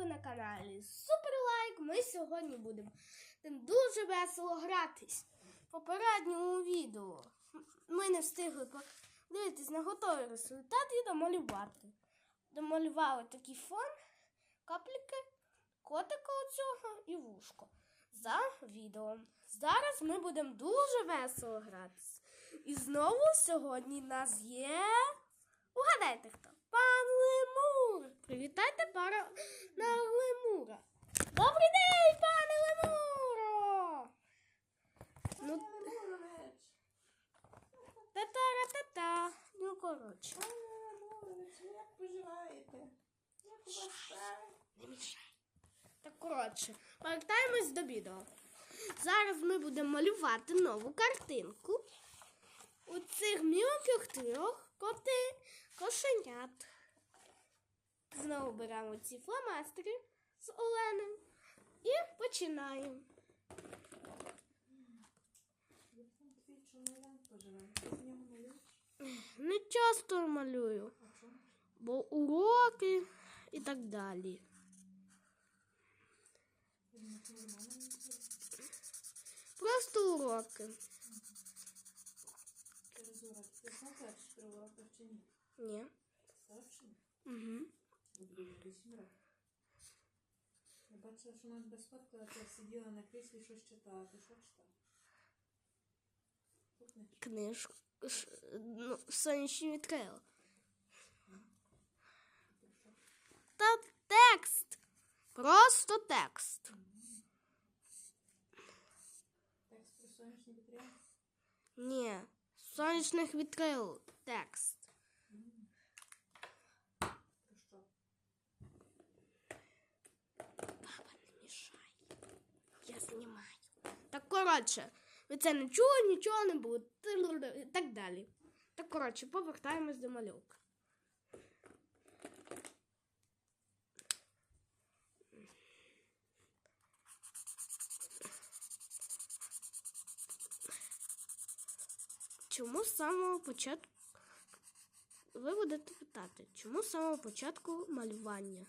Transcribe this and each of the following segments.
ви на каналі Суперлайк. Ми сьогодні будемо дуже весело гратись. В попередньому відео ми не встигли подивитись на готовий результат і домалювати. Домалювали такий фон, капліки, котика оцього і вушко за відео. Зараз ми будемо дуже весело гратись. І знову сьогодні нас є. Угадайте хто? Пан Лемур! Привітайте пана Лемура. Добрий день, пане Лемуро! Ну, та-та-ра-та-та. Ну, коротше. Як поживаєте? Як у вас. Так, коротше, повертаємось до відео. Зараз ми будемо малювати нову картинку. У цих мілких трьох коти кошенят. Знову беремо ці фломастери з Оленем і починаємо. Не часто малюю, бо уроки і так далі. Просто уроки. Через урок. Ти сам плачеш при уроках чи ні? Ні. Угу. Добре, вісім років. Я бачила, що нас без а ти сиділа на кріслі, щось читала. Ти що читала? Книжку. Ну, сонячні відкрила. Та текст. Просто текст. Текст про сонячні вітря? Ні. Сонячних відкрил. Текст. Про що? Папа, не мішай. Я знімаю. Так коротше, ви це не чули, нічого не буде. І так далі. Так коротше, повертаємось до малюка. Чому з самого початку ви будете питати, чому з самого початку малювання?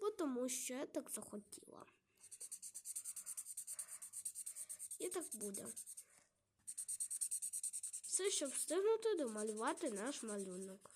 Бо тому що я так захотіла. І так буде. Все, щоб встигнути домалювати наш малюнок.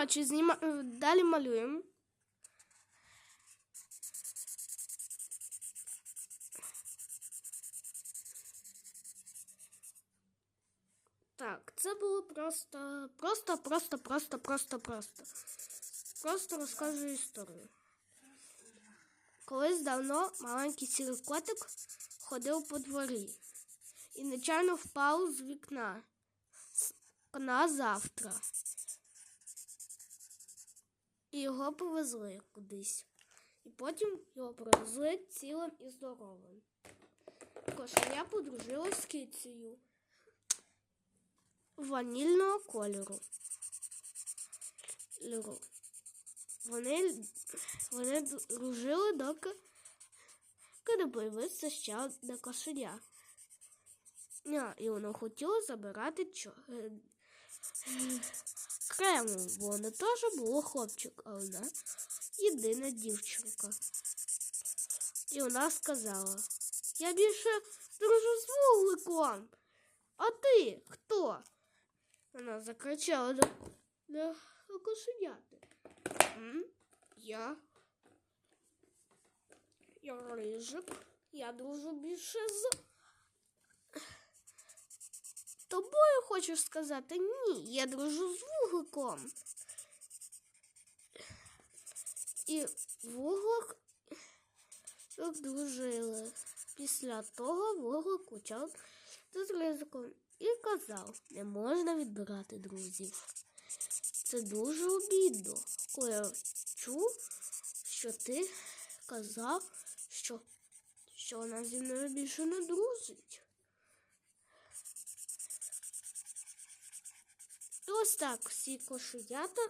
Коротше, зніма... е, далі малюємо. Так, це було просто, просто, просто, просто, просто, просто. Просто розкажу історію. Колись давно маленький сірий котик ходив по дворі і нечайно впав з вікна на завтра. І його повезли кудись. І потім його привезли цілим і здоровим. Кошеня подружилась з кицею ванільного кольору. Вони, вони дружили, доки коли появився ще одне кошеня. І воно хотіло забирати чо... крему, бо воно теж було хлопчик, а вона єдина дівчинка. І вона сказала, я більше дружу з вугликом. А ти хто? Вона закричала до, до кошеняти. Я. Я рижик. Я дружу більше з. Тобою хочеш сказати ні, я дружу з вугликом. І вуглик дружили. Після того вуглик почав з ризиком і казав, не можна відбирати друзів. Це дуже обідно, коли я чув, що ти казав, що, що вона зі мною більше не дружить. Ось так всі кошенята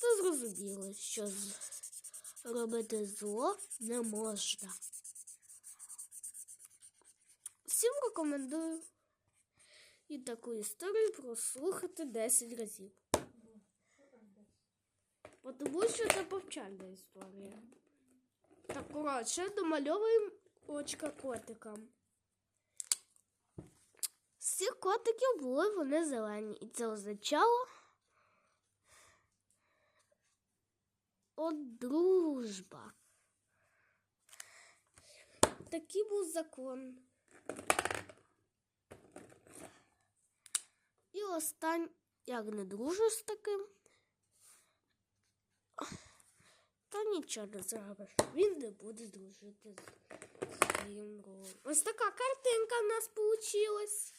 то зрозуміли, що робити зло не можна. Всім рекомендую і таку історію прослухати 10 разів. Тому що це повчальна історія. Так, коротше, домальовуємо очка котикам. Цих котиків були вони зелені, і це означало от дружба. Такий був закон. І остань, як не дружиш з таким, то нічого не зробиш. Він не буде дружити з своїм другом. Ось така картинка в нас вийшла.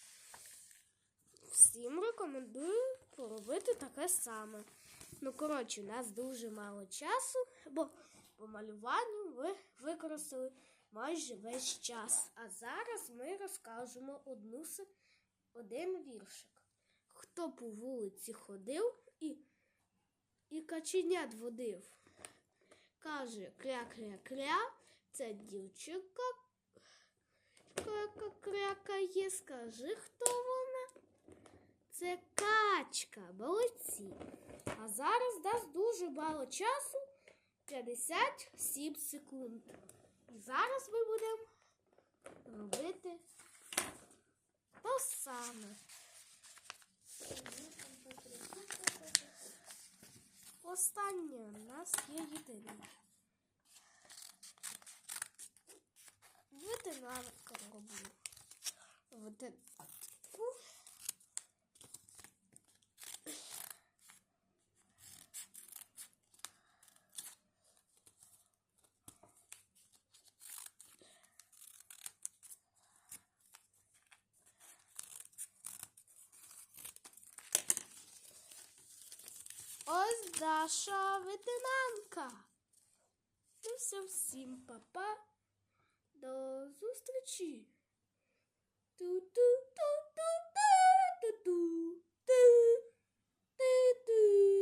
Всім рекомендую поробити таке саме. Ну, коротше, у нас дуже мало часу, бо по малюванню ви використали майже весь час. А зараз ми розкажемо одну, один віршик. Хто по вулиці ходив і, і каченят водив. Каже кря-кря-кря, це дівчинка крякає, скажи, хто? Це качка, молодці. А зараз дасть дуже мало часу 57 секунд. І зараз ми будемо робити то саме. Останнє у нас є єдине. Ветеринарка роблю. Ветеринарку. Ось Даша ветеранка! Ну все, всім папа. До зустрічі. Ту-ту-ту-ту-ту-ту-ту.